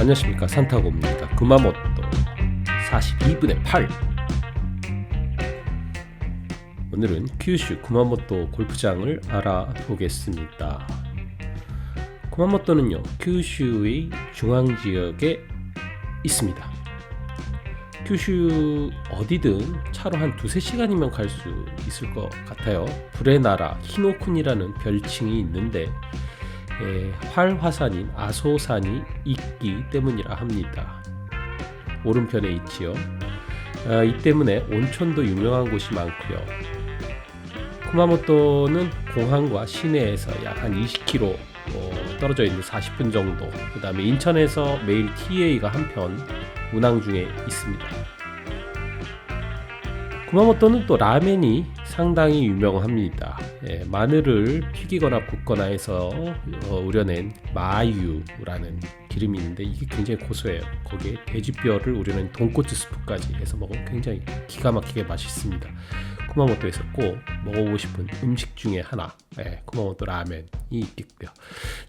안녕하십니까 산타고입니다. 구마모토 42분의 8 오늘은 큐슈 구마모토 골프장을 알아보겠습니다. 구마모토는요 큐슈의 중앙 지역에 있습니다. 큐슈 어디든 차로 한 두세 시간이면 갈 수 있을 것 같아요. 불의 나라 히노쿤이라는 별칭이 있는데 에, 활화산인 아소산이 있기 때문이라 합니다. 오른편에 있지요. 아, 이 때문에 온천도 유명한 곳이 많고요. 쿠마모토는 공항과 시내에서 약 한 20km 어, 떨어져 있는 40분 정도. 그 다음에 인천에서 매일 TA가 한 편 운항 중에 있습니다. 구마모토는 또 라멘이 상당히 유명합니다. 예, 마늘을 튀기거나 굽거나 해서 어, 우려낸 마유라는 기름이 있는데 이게 굉장히 고소해요. 거기에 돼지뼈를 우려낸 돈코츠 스프까지 해서 먹으면 굉장히 기가 막히게 맛있습니다. 쿠마모토에서 꼭 먹어보고 싶은 음식 중에 하나, 예, 쿠마모토 라멘이 있고요.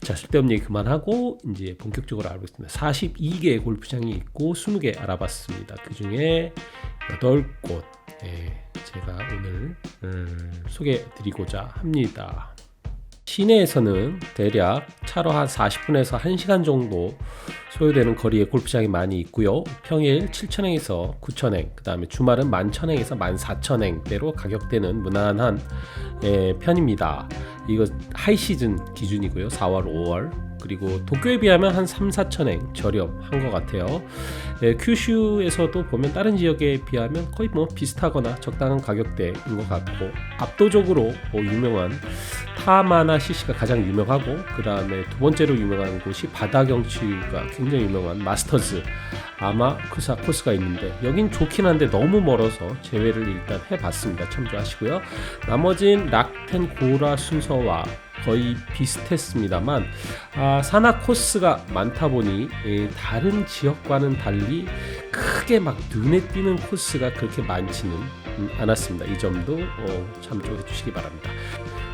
자, 쓸데없는 얘기 그만하고 이제 본격적으로 알아보겠습니다. 42개의 골프장이 있고 20개 알아봤습니다. 그 중에 8곳 예, 제가 오늘 음, 소개해드리고자 합니다. 시내에서는 대략 차로 한 40분에서 1시간 정도 소요되는 거리에 골프장이 많이 있고요. 평일 7천행에서 9천행, 그 다음에 주말은 11,000행에서 14,000행대로 가격대는 무난한 예, 편입니다. 이거 하이 시즌 기준이고요. 4월, 5월. 그리고 도쿄에 비하면 한 3, 4천엔 저렴한 것 같아요. 예, 큐슈에서도 보면 다른 지역에 비하면 거의 뭐 비슷하거나 적당한 가격대인 것 같고 압도적으로 뭐 유명한 타마나 CC가 가장 유명하고 그 다음에 두 번째로 유명한 곳이 바다 경치가 굉장히 유명한 마스터즈 아마 크사 코스가 있는데 여긴 좋긴 한데 너무 멀어서 제외를 일단 해봤습니다. 참조하시고요. 나머진 락텐 고라 순서와 거의 비슷했습니다만 아, 산악 코스가 많다 보니 예, 다른 지역과는 달리 크게 막 눈에 띄는 코스가 그렇게 많지는 않았습니다. 이 점도 어, 참조해 주시기 바랍니다.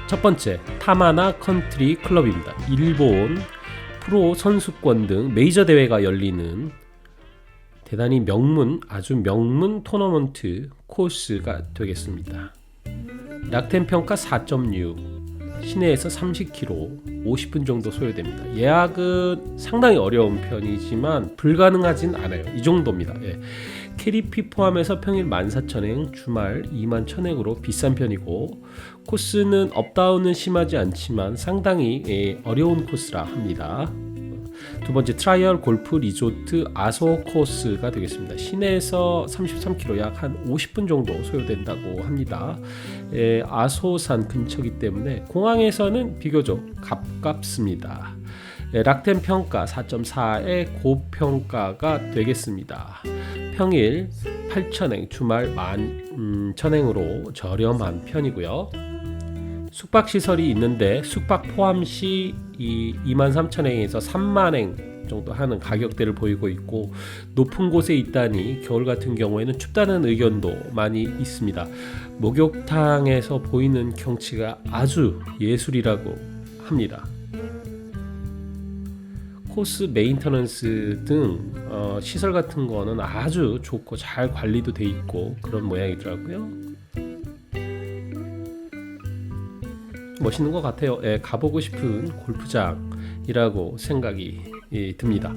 첫 번째 타마나 컨트리 클럽입니다. 일본 프로 선수권 등 메이저 대회가 열리는 대단히 명문 아주 명문 토너먼트 코스가 되겠습니다. 락텐 평가 4.6 시내에서 30km 50분 정도 소요됩니다. 예약은 상당히 어려운 편이지만 불가능하진 않아요. 이 정도입니다. 예. 캐리피 포함해서 평일 14,000행, 주말 21,000행으로 비싼 편이고 코스는 업다운은 심하지 않지만 상당히 예, 어려운 코스라 합니다. 두 번째 트라이얼 골프 리조트 아소 코스가 되겠습니다. 시내에서 33km 약 한 50분 정도 소요된다고 합니다. 에, 아소산 근처기 때문에 공항에서는 비교적 가깝습니다. 에, 락텐 평가 4.4의 고평가가 되겠습니다. 평일 8천행, 주말 11,000행으로 저렴한 편이고요. 숙박 시설이 있는데 숙박 포함 시 23,000엔에서 3만엔 정도 하는 가격대를 보이고 있고 높은 곳에 있다니 겨울 같은 경우에는 춥다는 의견도 많이 있습니다. 목욕탕에서 보이는 경치가 아주 예술이라고 합니다. 코스 메인터넌스 등 어, 시설 같은 거는 아주 좋고 잘 관리도 돼 있고 그런 모양이더라고요. 멋있는 것 같아요. 예, 가보고 싶은 골프장이라고 생각이 예, 듭니다.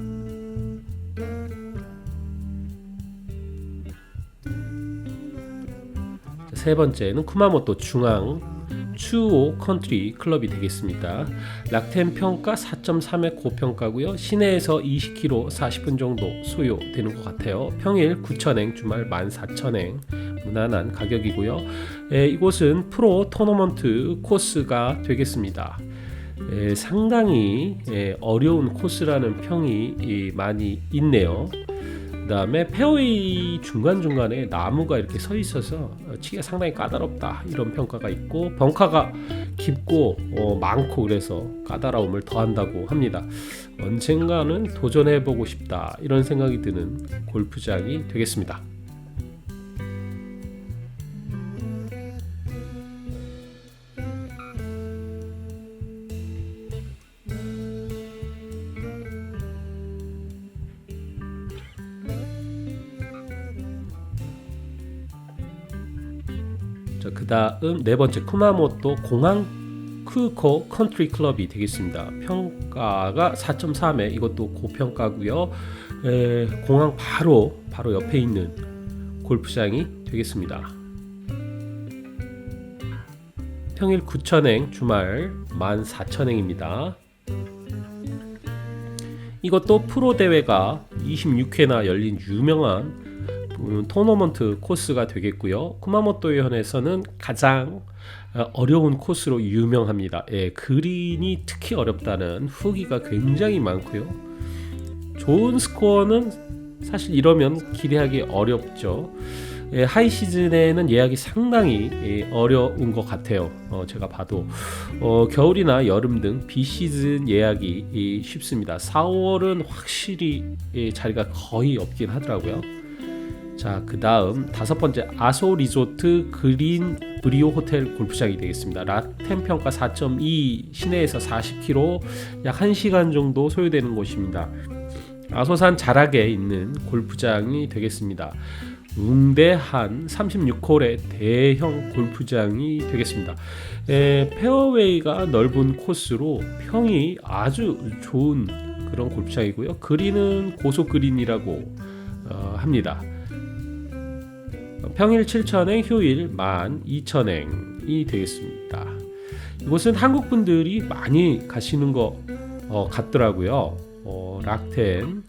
세 번째는 쿠마모토 중앙 추오 컨트리 클럽이 되겠습니다. 락텐 평가 4.3의 고평가고요. 시내에서 20km 40분 정도 소요되는 것 같아요. 평일 9,000행, 주말 14,000행 무난한 가격이고요. 에, 이곳은 프로 토너먼트 코스가 되겠습니다. 에, 상당히 에, 어려운 코스라는 평이 많이 있네요. 그 다음에 페어웨이 중간중간에 나무가 이렇게 서 있어서 치기가 상당히 까다롭다 이런 평가가 있고 벙카가 깊고 어, 많고 그래서 까다로움을 더한다고 합니다. 언젠가는 도전해보고 싶다 이런 생각이 드는 골프장이 되겠습니다. 그 다음 네 번째 쿠마모토 공항 쿠코 컨트리 클럽이 되겠습니다. 평가가 4.3에 이것도 고평가고요. 에, 공항 바로 바로 옆에 있는 골프장이 되겠습니다. 평일 9천행, 주말 14,000행입니다. 이것도 프로 대회가 26회나 열린 유명한 음, 토너먼트 코스가 되겠고요. 쿠마모토 현에서는 가장 어, 어려운 코스로 유명합니다. 예, 그린이 특히 어렵다는 후기가 굉장히 많고요. 좋은 스코어는 사실 이러면 기대하기 어렵죠. 예, 하이 시즌에는 예약이 상당히 예, 어려운 것 같아요. 어, 제가 봐도 어, 겨울이나 여름 등 비시즌 예약이 이, 쉽습니다. 4월은 확실히 예, 자리가 거의 없긴 하더라고요. 자, 그 다음 다섯 번째 아소 리조트 그린 브리오 호텔 골프장이 되겠습니다. 라템 평가 4.2 시내에서 40km 약 1시간 정도 소요되는 곳입니다. 아소산 자락에 있는 골프장이 되겠습니다. 웅대한 36홀의 대형 골프장이 되겠습니다. 에, 페어웨이가 넓은 코스로 평이 아주 좋은 그런 골프장이고요. 그린은 고속 그린이라고 어, 합니다. 평일 7천행, 휴일 12,000행이 되겠습니다. 이곳은 한국 분들이 많이 가시는 것 어, 같더라고요. 어, 락텐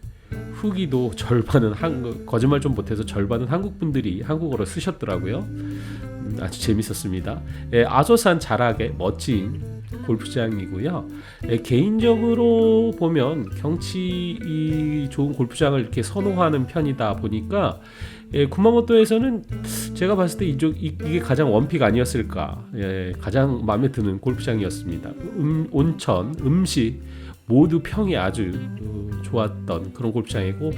후기도 절반은 한 거짓말 좀 못해서 절반은 한국 분들이 한국어로 쓰셨더라고요. 음, 아주 재밌었습니다. 예, 아소산 자락의 멋진 골프장이고요. 예, 개인적으로 보면 경치 좋은 골프장을 이렇게 선호하는 편이다 보니까 예, 구마모토에서는 제가 봤을 때 이쪽 이, 게 가장 원픽 아니었을까 예, 가장 마음에 드는 골프장이었습니다. 음, 온천, 음식 모두 평이 아주 어, 좋았던 그런 골프장이고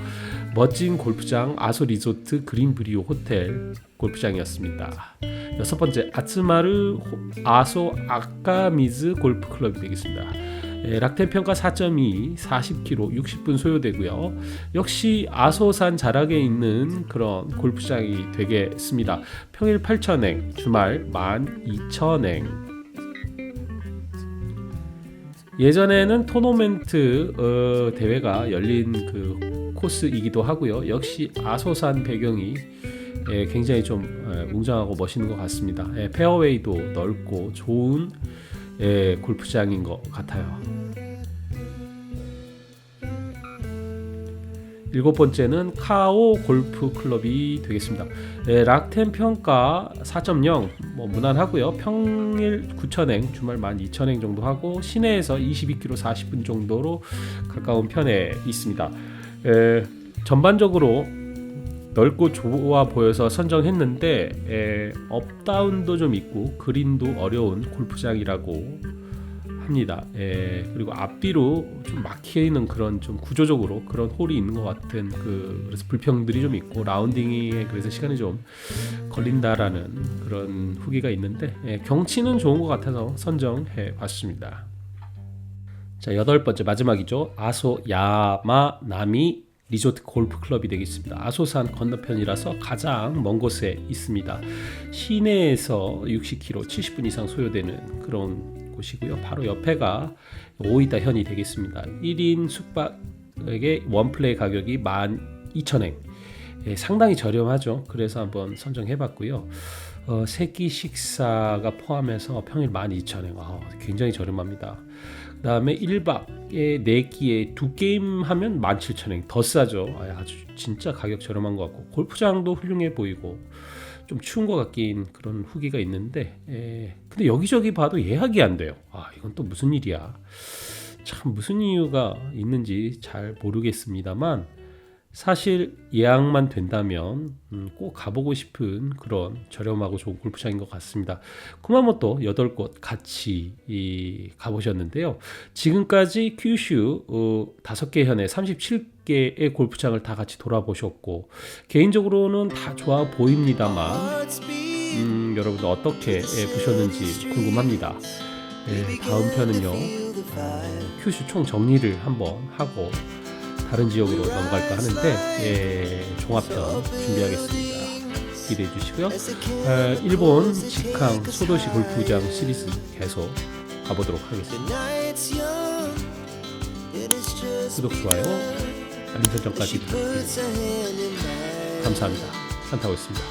멋진 골프장 아소 리조트 그린 브리오 호텔 골프장이었습니다. 여섯 번째 아츠마르 아소 아까미즈 골프 클럽이 되겠습니다. 예, 락텐 평가 4.2, 40km, 60분 소요되고요. 역시 아소산 자락에 있는 그런 골프장이 되겠습니다. 평일 8,000행, 주말 12,000행. 예전에는 토너멘트 어, 대회가 열린 그 코스이기도 하고요. 역시 아소산 배경이 예, 굉장히 좀 예, 웅장하고 멋있는 것 같습니다. 예, 페어웨이도 넓고 좋은 예, 골프장인 것 같아요. 일곱 번째는 카오 골프 클럽이 되겠습니다. 네, 락텐 평가 4.0 뭐 무난하고요. 평일 9천행, 주말 12,000행 정도 하고 시내에서 22km 40분 정도로 가까운 편에 있습니다. 에, 전반적으로 넓고 좋아 보여서 선정했는데 에, 업다운도 좀 있고 그린도 어려운 골프장이라고 합니다. 예, 그리고 앞뒤로 좀 막히는 그런 좀 구조적으로 그런 홀이 있는 것 같은 그 그래서 불평들이 좀 있고 라운딩에 그래서 시간이 좀 걸린다라는 그런 후기가 있는데 예, 경치는 좋은 것 같아서 선정해 봤습니다. 자 여덟 번째 마지막이죠. 아소 야마나미 리조트 골프 클럽이 되겠습니다. 아소산 건너편이라서 가장 먼 곳에 있습니다. 시내에서 60km, 70분 이상 소요되는 그런 곳이고요. 바로 옆에가 오이다 현이 되겠습니다. 1인 숙박에게 원플레이 가격이 12,000엔. 예, 상당히 저렴하죠. 그래서 한번 선정해 봤고요. 어, 세끼 식사가 포함해서 평일 12,000엔. 아, 굉장히 저렴합니다. 그 다음에 1박에 4끼에 2게임 하면 17,000엔. 더 싸죠. 아, 아주 진짜 가격 저렴한 것 같고 골프장도 훌륭해 보이고 좀 추운 것 같긴 그런 후기가 있는데 에, 근데 여기저기 봐도 예약이 안 돼요. 아 이건 또 무슨 일이야. 참 무슨 이유가 있는지 잘 모르겠습니다만 사실 예약만 된다면 음, 꼭 가보고 싶은 그런 저렴하고 좋은 골프장인 것 같습니다. 쿠마모토 8곳 같이 이, 가보셨는데요. 지금까지 큐슈 어, 5개 현에 37개의 골프장을 다 같이 돌아보셨고 개인적으로는 다 좋아 보입니다만 음, 여러분들 어떻게 예, 보셨는지 궁금합니다. 예, 다음 편은요 어, 큐슈 총 정리를 한번 하고 다른 지역으로 넘어갈까 하는데 예, 종합편 준비하겠습니다. 기대해 주시고요. 어, 일본 직항 소도시 골프장 시리즈 계속 가보도록 하겠습니다. 구독, 좋아요, 알림 설정까지 부탁드립니다. 감사합니다. 산타고였습니다.